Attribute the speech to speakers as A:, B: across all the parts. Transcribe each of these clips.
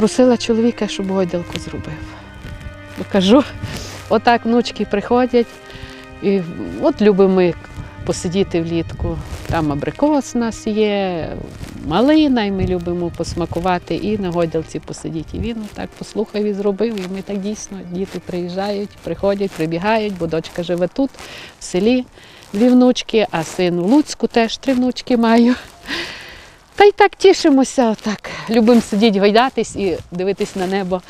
A: Попросила чоловіка, щоб гойдалку зробив. Кажу, отак внучки приходять, і от любимо ми посидіти влітку. Там абрикос у нас є, малина, і ми любимо посмакувати і на гойдалці посидіти. І він так послухав і зробив. І ми так дійсно діти приїжджають, приходять, прибігають, бо дочка живе тут, в селі, дві внучки, а син в Луцьку теж три внучки маю. Та й так тішимося, так. Любимо сидіти, гойдатись і дивитись на небо.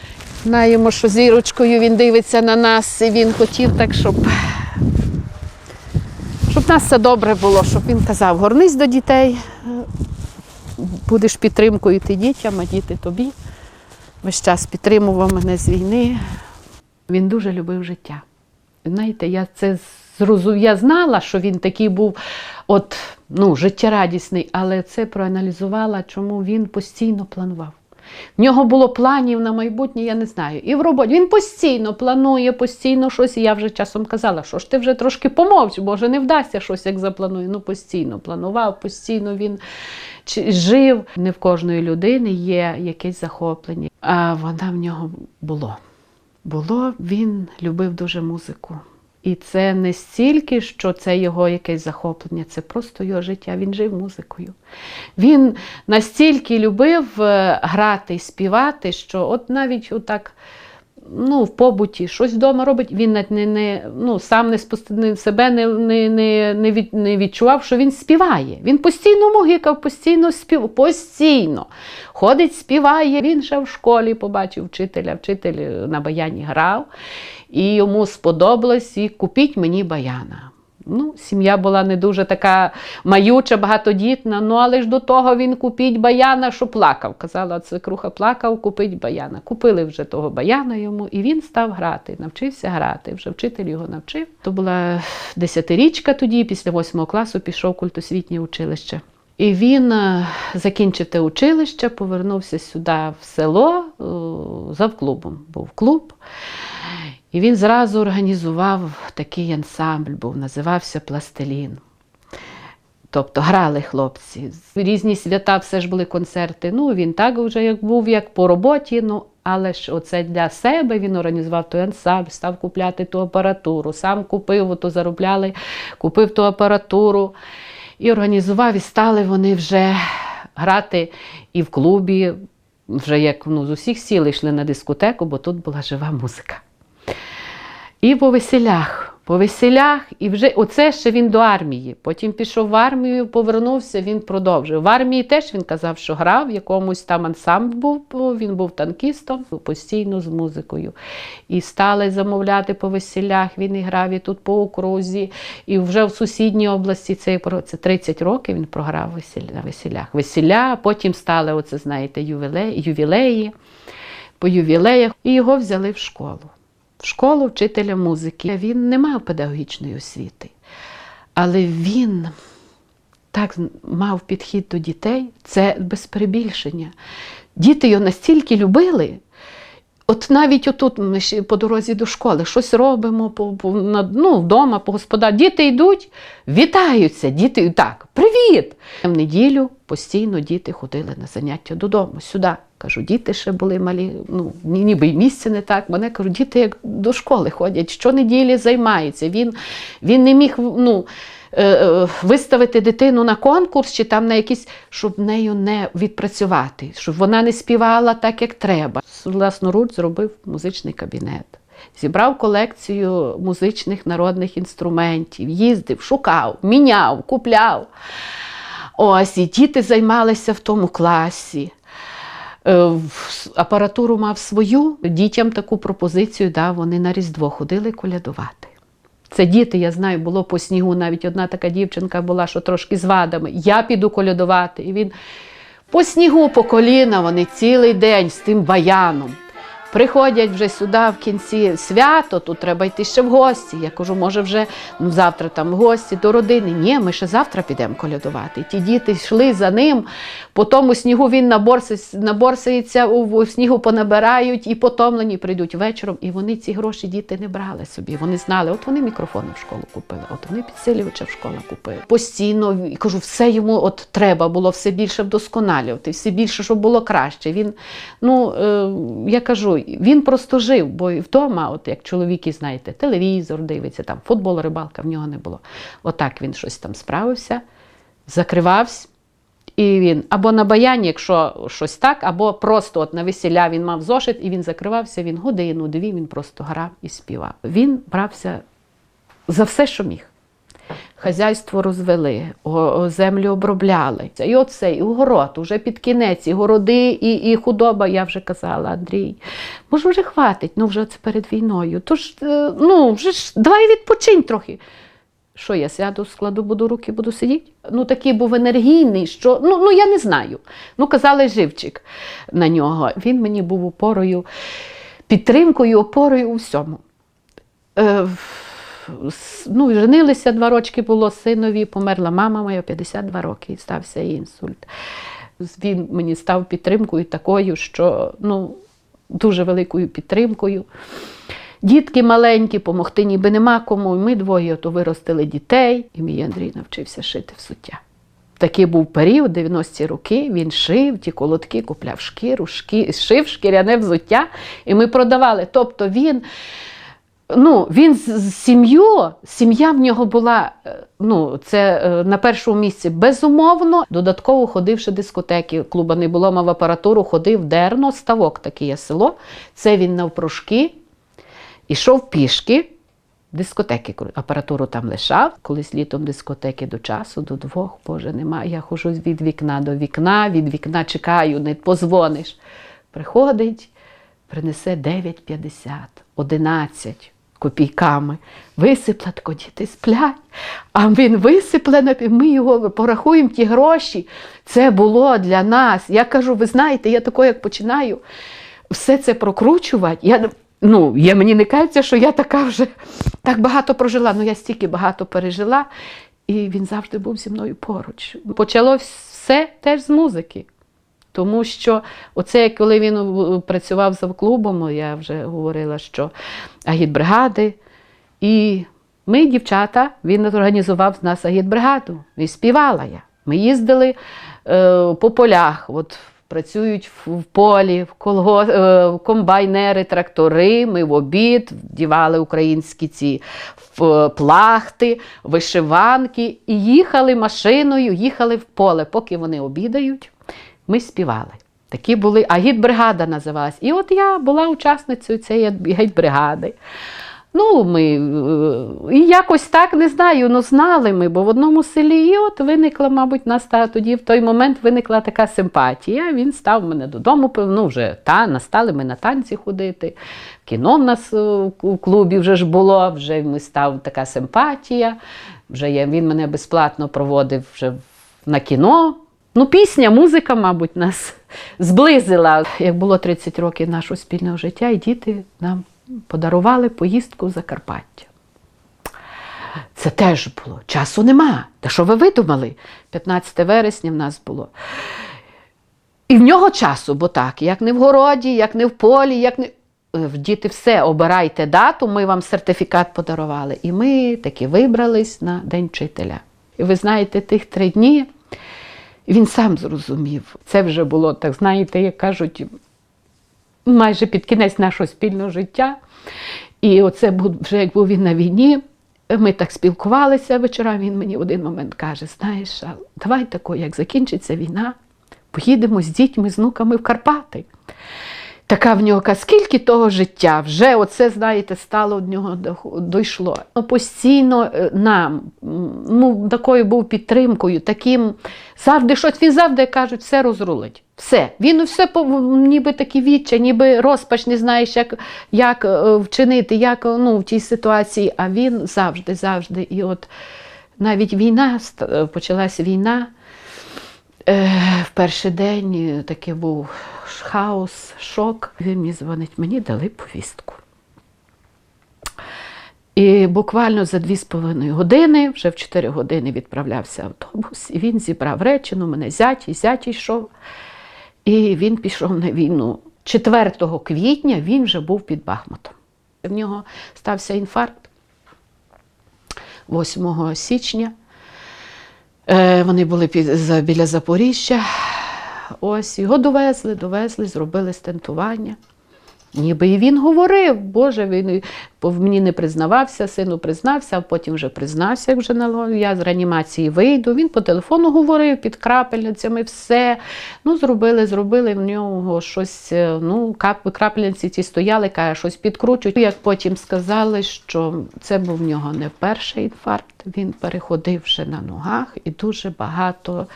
A: Знаємо, що зірочкою він дивиться на нас, і він хотів так, щоб, щоб нас все добре було, щоб він казав, горнись до дітей, будеш підтримкою ти дітям, а діти тобі. Весь час підтримував мене з війни. Він дуже любив життя. Знаєте, я це зрозумів. Я знала, що він такий був от, ну, життєрадісний, але це проаналізувала, чому він постійно планував. В нього було планів на майбутнє, я не знаю. І в роботі він постійно планує, постійно щось. І я вже часом казала, що ж ти вже трошки помовч, може не вдасться щось, як запланує. Ну, постійно планував, постійно він жив. Не в кожної людини є якесь захоплення. А вона в нього було. Було, він любив дуже музику. І це не стільки, що це його якесь захоплення, це просто його життя. Він жив музикою. Він настільки любив е, грати і співати, що от навіть отак. Ну, в побуті щось вдома робить, він навіть не, не, ну, сам не себе не, не, не, не, від, не відчував, що він співає. Він постійно мугикав, постійно спів, постійно. Ходить, співає. Він ще в школі побачив вчителя, вчитель на баяні грав, і йому сподобалось і купіть мені баяна. Ну, сім'я була не дуже така маюча, багатодітна, ну але ж до того він купіть баяна, що плакав. Казала, свекруха плакав, купить баяна. Купили вже того баяна йому, і він став грати, навчився грати. Вже вчитель його навчив. То була десятирічка тоді, після восьмого класу пішов культосвітнє училище. І він е, закінчив те училище, повернувся сюди в село е, завклубом. Був клуб. І він зразу організував такий ансамбль, був, називався Пластилін. Тобто грали хлопці. Різні свята, все ж були концерти. Ну, він так вже як був, як по роботі. Ну, але ж оце для себе він організував той ансамбль, став купляти ту апаратуру, сам купив, ото заробляли, купив ту апаратуру і організував, і стали вони вже грати і в клубі, вже як ну, з усіх сіл йшли на дискотеку, бо тут була жива музика. І по веселях. По веселях, і вже оце ще він до армії. Потім пішов в армію, повернувся, він продовжив. В армії теж він казав, що грав, в якомусь там ансамбль був, він був танкістом, постійно з музикою. І стали замовляти по веселях. Він і грав і тут по окрузі, і вже в сусідній області це, про- це 30 років він програв на веселях. Веселя, потім стали, оце, знаєте, ювілеї, ювілеї по ювілеях, і його взяли в школу в школу вчителя музики. Він не мав педагогічної освіти, але він так мав підхід до дітей, це без перебільшення. Діти його настільки любили. От навіть отут ми ще по дорозі до школи щось робимо по, по, ну, вдома, по господарству. Діти йдуть, вітаються, діти так, привіт! В неділю постійно діти ходили на заняття додому, сюди. Кажу, діти ще були малі, ну ніби й місце не так. Мене кажу, діти як до школи ходять, щонеділі займаються. Він, він не міг ну, е, е, виставити дитину на конкурс чи там на якийсь, щоб нею не відпрацювати, щоб вона не співала так, як треба. Власноруч зробив музичний кабінет. Зібрав колекцію музичних народних інструментів, їздив, шукав, міняв, купляв. Ось, і діти займалися в тому класі. Е, Апаратуру мав свою, дітям таку пропозицію дав, вони на Різдво ходили колядувати. Це діти, я знаю, було по снігу. Навіть одна така дівчинка була, що трошки з вадами. Я піду колядувати. І він по снігу, по коліна, вони цілий день з тим баяном. Приходять вже сюди в кінці свято, тут треба йти ще в гості. Я кажу, може, вже ну, завтра там в гості до родини. Ні, ми ще завтра підемо колядувати. Ті діти йшли за ним, по тому снігу він наборси- наборсається, у снігу понабирають і потомлені прийдуть вечором. І вони ці гроші діти не брали собі. Вони знали, от вони мікрофони в школу купили, от вони підсилювача в школу купили. Постійно і кажу, все йому от треба було все більше вдосконалювати, все більше, щоб було краще. Він, ну е, я кажу, він просто жив, бо вдома, от як чоловіки, знаєте, телевізор дивиться, там футбол, рибалка в нього не було. Отак він щось там справився, закривався. І він або на баяні, якщо щось так, або просто от на весілля він мав зошит, і він закривався, він годину, дві він просто грав і співав. Він брався за все, що міг. Хазяйство розвели, землю обробляли. І оце, і город, уже під кінець, і городи, і, і худоба, я вже казала, Андрій. Може, вже хватить, ну вже це перед війною. Тож, е, ну, вже ж давай відпочинь трохи. Що я сяду, складу, буду руки, буду сидіти? Ну такий був енергійний, що ну, ну я не знаю. Ну, казали живчик на нього. Він мені був опорою, підтримкою, опорою у всьому. Е, ну, женилися два рочки було синові, померла мама моя 52 роки, і стався інсульт. Він мені став підтримкою такою, що ну, дуже великою підтримкою. Дітки маленькі, помогти ніби нема кому. І Ми двоє то виростили дітей, і мій Андрій навчився шити взуття. Такий був період, 90-ті роки, він шив ті колотки, купляв шкіру, шкі, шив шкіряне взуття, і ми продавали. Тобто він, ну, він з, сім'ю, сім'я в нього була е, ну, це е, на першому місці безумовно. Додатково ходив ще дискотеки. Клуба не було, мав апаратуру, ходив дерно, ставок таке є село. Це він навпрошки. Ішов пішки, дискотеки, апаратуру там лишав. Колись літом дискотеки до часу, до двох, Боже, немає. Я хожу від вікна до вікна, від вікна чекаю, не позвониш. Приходить, принесе 9,50, 11 копійками. Висипла, тако діти сплять. А він висипле, ми його порахуємо ті гроші. Це було для нас. Я кажу, ви знаєте, я тако, як починаю все це прокручувати. Я, ну, я, мені не кажеться, що я така вже так багато прожила. Ну я стільки багато пережила, і він завжди був зі мною поруч. Почало все теж з музики. Тому що оце, коли він працював за клубом, я вже говорила, що агітбригади. І ми, дівчата, він організував з нас агітбригаду. І співала я. Ми їздили е, по полях, от, працюють в, полі, в, колго, е, комбайнери, трактори. Ми в обід вдівали українські ці плахти, вишиванки і їхали машиною, їхали в поле, поки вони обідають ми співали. Такі були, а гідбригада називалась. І от я була учасницею цієї гідбригади. Ну, ми е, і якось так не знаю, ну знали ми, бо в одному селі і от виникла, мабуть, нас та тоді в той момент виникла така симпатія. Він став мене додому, ну вже та, настали ми на танці ходити. Кіно в нас е, у клубі вже ж було, вже ми став така симпатія. Вже я, він мене безплатно проводив вже на кіно. Ну, пісня, музика, мабуть, нас зблизила. Як було 30 років нашого спільного життя, і діти нам подарували поїздку в Закарпаття. Це теж було. Часу нема. Та що ви видумали? 15 вересня в нас було. І в нього часу, бо так, як не в городі, як не в полі, як не. Е, Діти, все, обирайте дату, ми вам сертифікат подарували. І ми таки вибрались на День вчителя. І ви знаєте, тих три дні він сам зрозумів. Це вже було, так знаєте, як кажуть, майже під кінець нашого спільного життя. І оце вже як був він на війні. Ми так спілкувалися вечорами. Він мені в один момент каже: знаєш, давай тако, як закінчиться війна, поїдемо з дітьми, з внуками в Карпати. Така в нього скільки того життя, вже оце, знаєте, стало до нього дійшло. Ну, Постійно е, нам, ну, такою був підтримкою, таким завжди щось, він завжди кажуть, все розрулить. Все. Він все ніби такі відча, ніби розпач, не знаєш, як, як е, вчинити, як ну, в тій ситуації. А він завжди, завжди. І от навіть війна, е, почалася війна. Е, В перший день е, таке був хаос, шок. Він мені дзвонить, мені дали повістку. І буквально за дві з половиною години, вже в 4 години відправлявся автобус, і він зібрав речі, ну мене зять, і зять йшов. І він пішов на війну. 4 квітня він вже був під Бахмутом. В нього стався інфаркт 8 січня. Е, Вони були біля Запоріжжя. Ось його довезли, довезли, зробили стентування. Ніби і він говорив, Боже, він мені не признавався, сину признався, а потім вже признався, як вже на я з реанімації вийду. Він по телефону говорив під крапельницями, все. Ну, зробили, зробили в нього щось. е, Ну, крапельниці ці стояли, каже, щось підкручують. Як потім сказали, що це був в нього не перший інфаркт, він переходив вже на ногах і дуже багато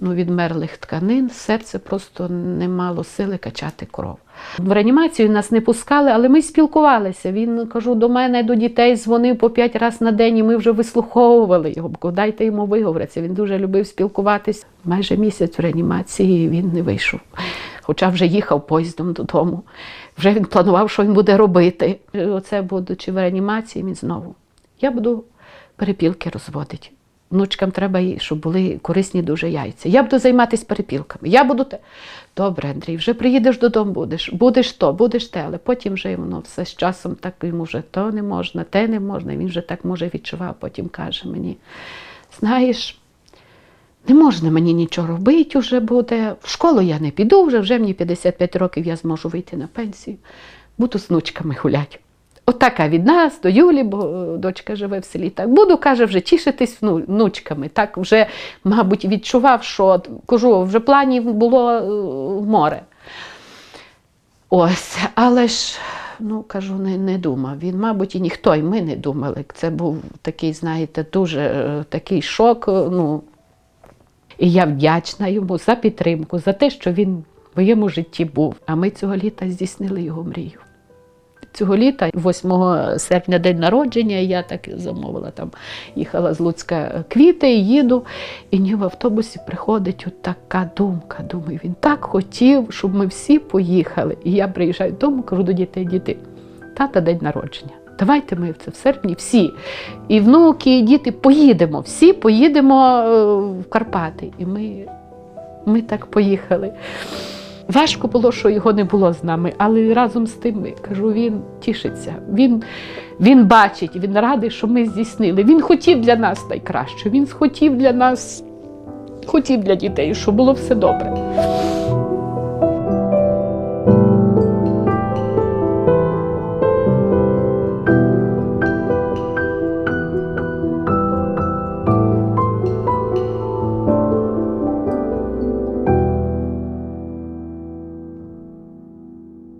A: ну, відмерлих тканин. Серце просто не мало сили качати кров. В реанімацію нас не пускали, але ми спілкувалися. Він кажу, до мене до дітей дзвонив по п'ять разів на день, і ми вже вислуховували його. Дайте йому виговоритися. Він дуже любив спілкуватись. Майже місяць в реанімації він не вийшов. Хоча вже їхав поїздом додому. Вже він планував, що він буде робити. Оце, будучи в реанімації, він знову. Я буду перепілки розводити. Внучкам треба, щоб були корисні дуже яйця. Я буду займатися перепілками. Я буду те. Добре, Андрій, вже приїдеш додому, будеш, будеш то, будеш те, але потім вже воно все з часом так йому вже то не можна, те не можна. Він вже так може відчував, потім каже мені: знаєш, не можна мені нічого робити вже буде. В школу я не піду, вже вже мені 55 років я зможу вийти на пенсію. Буду з внучками гуляти. Отака від нас до Юлі, бо е, дочка живе в селі. Так буду, каже, вже тішитись внучками. Так вже, мабуть, відчував, що кажу, вже планів було е, море. Ось, але ж, ну кажу, не, не думав. Він, мабуть, і ніхто, і ми не думали. Це був такий, знаєте, дуже е, такий шок. Ну, і я вдячна йому за підтримку, за те, що він в моєму житті був. А ми цього літа здійснили його мрію. Цього літа, 8 серпня, день народження, я так замовила там, їхала з Луцька квіти, їду, і ні в автобусі приходить от така думка. Думаю, він так хотів, щоб ми всі поїхали. І я приїжджаю додому, кажу до дітей, діти, тата день народження. Давайте ми це в серпні всі. І внуки, і діти поїдемо, всі поїдемо е, в Карпати. І ми, ми так поїхали. Важко було, що його не було з нами, але разом з тим, кажу, він тішиться, він, він бачить, він радий, що ми здійснили. Він хотів для нас найкраще, він хотів для нас, хотів для дітей, щоб було все добре.